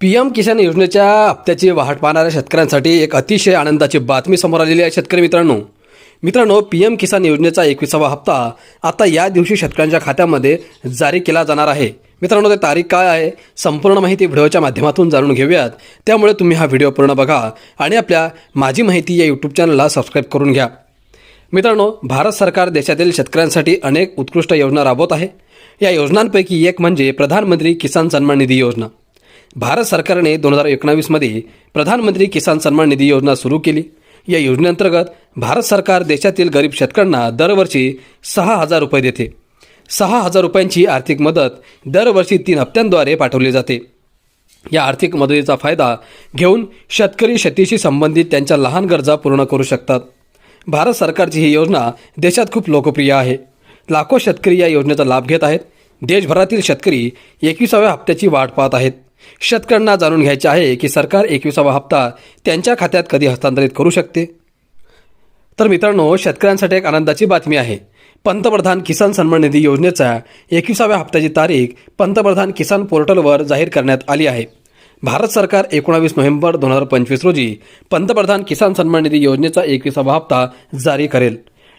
P M किसान योजनेच्या हप्त्याची वाहट पाहणाऱ्या शेतकऱ्यांसाठी एक अतिशय आनंदाची बातमी समोर आलेली आहे शेतकरी मित्रांनो. मित्रांनो पी एम किसान योजनेचा एकविसावा हप्ता आता या दिवशी शेतकऱ्यांच्या खात्यामध्ये जारी केला जाणार आहे. मित्रांनो ते तारीख काय आहे? संपूर्ण माहिती व्हिडिओच्या माध्यमातून जाणून घेऊयात. त्यामुळे तुम्ही हा व्हिडिओ पूर्ण बघा आणि आपल्या माझी माहिती या यूट्यूब चॅनलला सबस्क्राईब करून घ्या. मित्रांनो भारत सरकार देशातील शेतकऱ्यांसाठी अनेक उत्कृष्ट योजना राबवत आहे. या योजनांपैकी एक म्हणजे प्रधानमंत्री किसान सन्मान निधी योजना. भारत सरकारने दोन हजार एकोणावीसमध्ये प्रधानमंत्री किसान सन्मान निधी योजना सुरू केली. या योजनेअंतर्गत भारत सरकार देशातील गरीब शेतकऱ्यांना दरवर्षी सहा हजार रुपये देते. सहा हजार रुपयांची आर्थिक मदत दरवर्षी तीन हप्त्यांद्वारे पाठवली जाते. या आर्थिक मदतीचा फायदा घेऊन शेतकरी शेतीशी संबंधित त्यांच्या लहान गरजा पूर्ण करू शकतात. भारत सरकारची ही योजना देशात खूप लोकप्रिय आहे. लाखो शेतकरी या योजनेचा लाभ घेत आहेत. देशभरातील शेतकरी एकविसाव्या हप्त्याची वाट पाहत आहेत. शेतकऱ्यांना जाणून घ्यायचे आहे की सरकार एकविसावा हप्ता त्यांच्या खात्यात कधी हस्तांतरित करू शकते? तर मित्रांनो शेतकऱ्यांसाठी एक आनंदाची बातमी आहे. पंतप्रधान किसान सन्मान निधी योजनेचा एकविसाव्या हप्त्याची तारीख पंतप्रधान किसान पोर्टलवर जाहीर करण्यात आली आहे. भारत सरकार एकोणावीस नोव्हेंबर दोन हजार पंचवीस रोजी पंतप्रधान किसान सन्मान निधी योजनेचा एकविसावा हप्ता जारी करेल.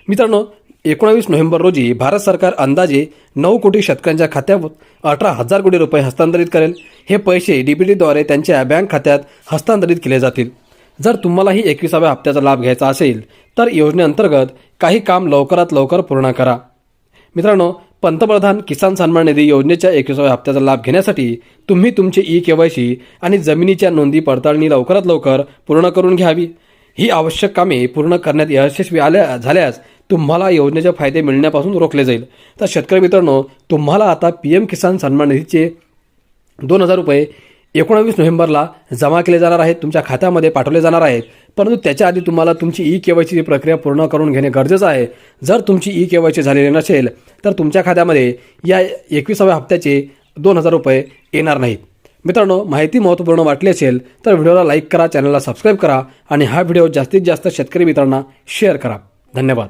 मित्रांनो एकोणावीस नोव्हेंबर रोजी भारत सरकार अंदाजे नऊ कोटी शेतकऱ्यांच्या खात्यावर अठरा हजार कोटी रुपये हस्तांतरित करेल. हे पैसे डीबीटीद्वारे त्यांच्या बँक खात्यात हस्तांतरित केले जातील. जर तुम्हालाही एकविसाव्या हप्त्याचा लाभ घ्यायचा असेल तर योजनेअंतर्गत काही काम लवकरात लवकर पूर्ण करा. मित्रांनो पंतप्रधान किसान सन्मान निधी योजनेच्या एकविसाव्या हप्त्याचा लाभ घेण्यासाठी तुम्ही तुमची ई के वाय सी आणि जमिनीच्या नोंदी पडताळणी लवकरात लवकर पूर्ण करून घ्यावी. ही आवश्यक कामे पूर्ण करण्यात यशस्वी आल्या झाल्यास तुम्हाला योजनेचे फायदे मिळण्यापासून रोखले जाईल. तर शेतकरी मित्रांनो तुम्हाला आता पी एम किसान सन्मान निधीचे दोन हजार रुपये एकोणावीस नोव्हेंबरला जमा केले जाणार आहेत तुमच्या खात्यामध्ये पाठवले जाणार आहेत. परंतु त्याच्या आधी तुम्हाला तुमची ई के वायची प्रक्रिया पूर्ण करून घेणे गरजेचं आहे. जर तुमची ई के वायची झालेली नसेल तर तुमच्या खात्यामध्ये या एकविसाव्या हप्त्याचे दोन हजार रुपये येणार नाहीत. मित्रांनो माहिती महत्त्वपूर्ण वाटली असेल तर व्हिडिओला लाईक करा चॅनलला सबस्क्राईब करा आणि हा व्हिडिओ जास्तीत जास्त शेतकरी मित्रांना शेअर करा. धन्यवाद.